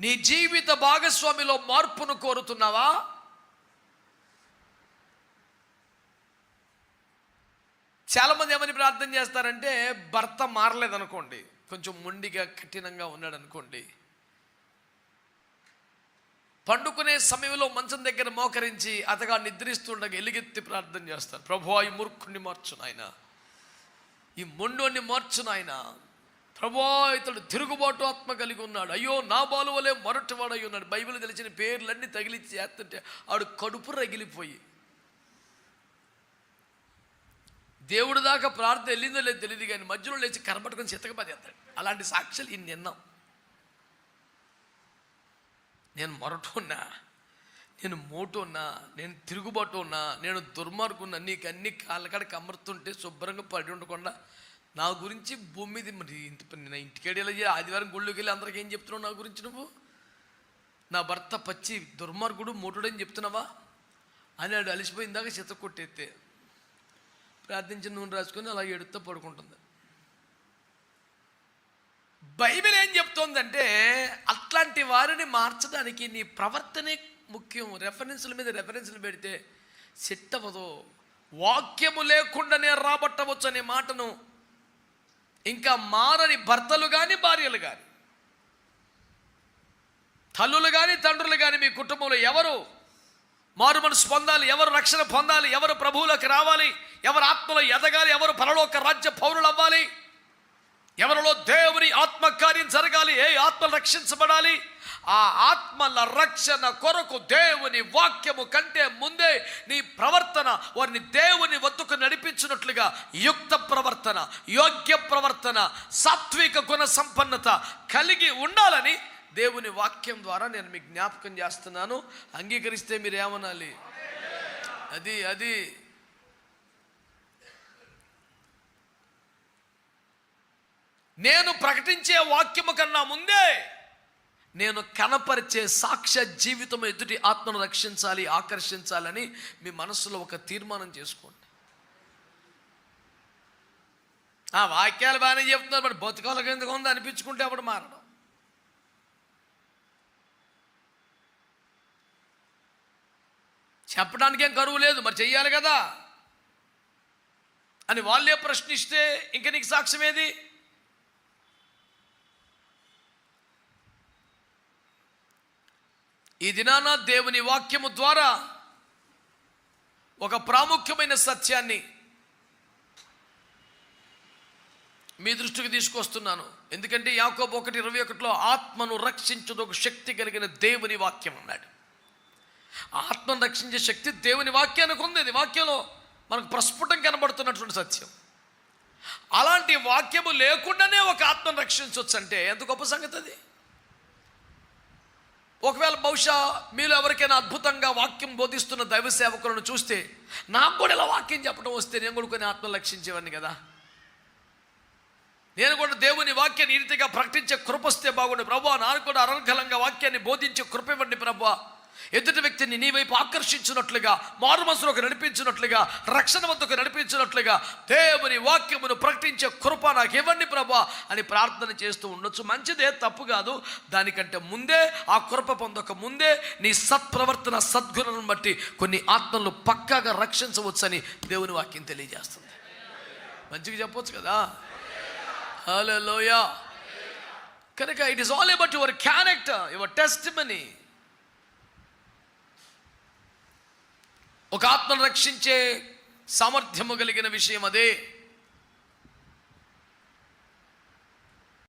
నీ జీవిత భాగస్వామిలో మార్పును కోరుతున్నావా? చాలామంది ఏమని ప్రార్థన చేస్తారంటే భర్త మారలేదనుకోండి కొంచెం మొండిగా కఠినంగా ఉన్నాడు అనుకోండి పండుకునే సమయంలో మంచం దగ్గర మోకరించి అతగా నిద్రిస్తుండగా ఎలుగెత్తి ప్రార్థన చేస్తారు. ప్రభు ఈ మూర్ఖుణ్ణి మార్చునాయన ఈ మొండోని మార్చునాయన ప్రభా ఇతడు తిరుగుబాటు ఆత్మ కలిగి ఉన్నాడు. అయ్యో నా బాలు వలె మొరటివాడై ఉన్నాడు. బైబిల్ తెలిసిన పేర్లన్నీ తగిలి చేస్తుంటే ఆడు కడుపు రగిలిపోయి. దేవుడి దాకా ప్రార్థన వెళ్ళిందో లేదో తెలియదు కానీ మధ్యలో లేచి కరపట్టుకొని చిత్తకపదేస్తాడు అలాంటి సాక్ష్యాలు ఇన్ని విన్నాం. నేను మొరటున్నా నేను మోటున్నా నేను తిరుగుబాటు ఉన్నా నేను దుర్మార్గున్నా నీకు అన్ని కాళ్ళకాడికి అమర్తుంటే శుభ్రంగా పడి ఉండకుండా నా గురించి భూమి మీద మరి ఇంటి నేను ఇంటికి ఆదివారం గుళ్ళోకి వెళ్ళి అందరికి ఏం చెప్తున్నావు నా గురించి నువ్వు? నా భర్త పచ్చి దుర్మార్గుడు మోటుడని చెప్తున్నావా? అని ఆడు అలిసిపోయిందాక చిత్త కొట్టేస్తే ప్రార్థించి నూనె రాసుకొని అలా ఎడుతూ పడుకుంటుంది. బైబిల్ ఏం చెప్తోందంటే అట్లాంటి వారిని మార్చడానికి నీ ప్రవర్తనే ముఖ్యం. రెఫరెన్సుల మీద రెఫరెన్స్లు పెడితే సెట్ అవ్వదు వాక్యము లేకుండానే రాబట్టవచ్చు అనే మాటను ఇంకా మారని భర్తలు కానీ భార్యలు కానీ తల్లులు కానీ తండ్రులు కానీ మీ కుటుంబంలో ఎవరు మారు మనసు పొందాలి ఎవరు రక్షణ పొందాలి ఎవరు ప్రభువులోకి రావాలి ఎవరు ఆత్మలో ఎదగాలి ఎవరు పరలోక రాజ్య పౌరులు అవ్వాలి ఎవరిలో దేవుని ఆత్మకార్యం జరగాలి ఏ ఆత్మలు రక్షించబడాలి ఆ ఆత్మల రక్షణ కొరకు దేవుని వాక్యము కంటే ముందే నీ ప్రవర్తన వారిని దేవుని వద్దకు నడిపించినట్లుగా యుక్త ప్రవర్తన యోగ్య ప్రవర్తన సాత్విక గుణ సంపన్నత కలిగి ఉండాలని దేవుని వాక్యం ద్వారా నేను మీకు జ్ఞాపకం చేస్తున్నాను. అంగీకరిస్తే మీరు ఏమనాలి అది అది. నేను ప్రకటించే వాక్యము కన్నా ముందే నేను కనపరిచే సాక్ష్య జీవితం ఎదుటి ఆత్మను రక్షించాలి ఆకర్షించాలని మీ మనసులో ఒక తీర్మానం చేసుకోండి. ఆ వాక్యాలు బాగానే చెప్తున్నారు బట్ బతుకాలకు ఎందుకు ఉంది అనిపించుకుంటే అప్పుడు మారడం. చెప్పడానికేం కరువు లేదు మరి చెయ్యాలి కదా. అని వాళ్ళే ప్రశ్నిస్తే ఇంక నీకు సాక్ష్యం ఏది? ఈ దినాన దేవుని వాక్యము ద్వారా ఒక ప్రాముఖ్యమైన సత్యాన్ని మీ దృష్టికి తీసుకొస్తున్నాను. ఎందుకంటే యాకోబు ఒకటి ఇరవై ఒకటిలో ఆత్మను రక్షించదు ఒక శక్తి కలిగిన దేవుని వాక్యం అన్నాడు. ఆత్మను రక్షించే శక్తి దేవుని వాక్యానికి ఉంది. వాక్యంలో మనకు ప్రస్ఫుటం కనబడుతున్నటువంటి సత్యం. అలాంటి వాక్యము లేకుండానే ఒక ఆత్మను రక్షించవచ్చు అంటే ఎంత గొప్ప సంగతి అది? ఒకవేళ బహుశా మీలో ఎవరికైనా అద్భుతంగా వాక్యం బోధిస్తున్న దైవ సేవకులను చూస్తే నాకు కూడా ఇలా వాక్యం చెప్పడం వస్తే నేను కూడా కొన్ని ఆత్మలు లక్షించేవాడిని కదా. నేను కూడా దేవుని వాక్యాన్ని ఈ రీతిగా ప్రకటించే కృపస్తే బాగుండు. ప్రభు నాకు కూడా అనర్గలంగా వాక్యాన్ని బోధించే కృప ఇవ్వండి ప్రభా. ఎదుటి వ్యక్తిని నీ వైపు ఆకర్షించినట్లుగా మారు నడిపించినట్లుగా రక్షణ వద్దకు నడిపించినట్లుగా దేవుని వాక్యమును ప్రకటించే కృప నాకు ఇవ్వండి ప్రభా అని ప్రార్థన చేస్తూ ఉండొచ్చు. మంచిదే తప్పు కాదు. దానికంటే ముందే ఆ కృప పొందక ముందే నీ సత్ప్రవర్తన సద్గుణను బట్టి కొన్ని ఆత్మలు పక్కాగా రక్షించవచ్చని దేవుని వాక్యం తెలియజేస్తుంది. మంచిగా చెప్పొచ్చు కదా? హలో లోయా కనుక it is all about your character your testimony ఒక ఆత్మను రక్షించే సామర్థ్యము కలిగిన విషయం అదే.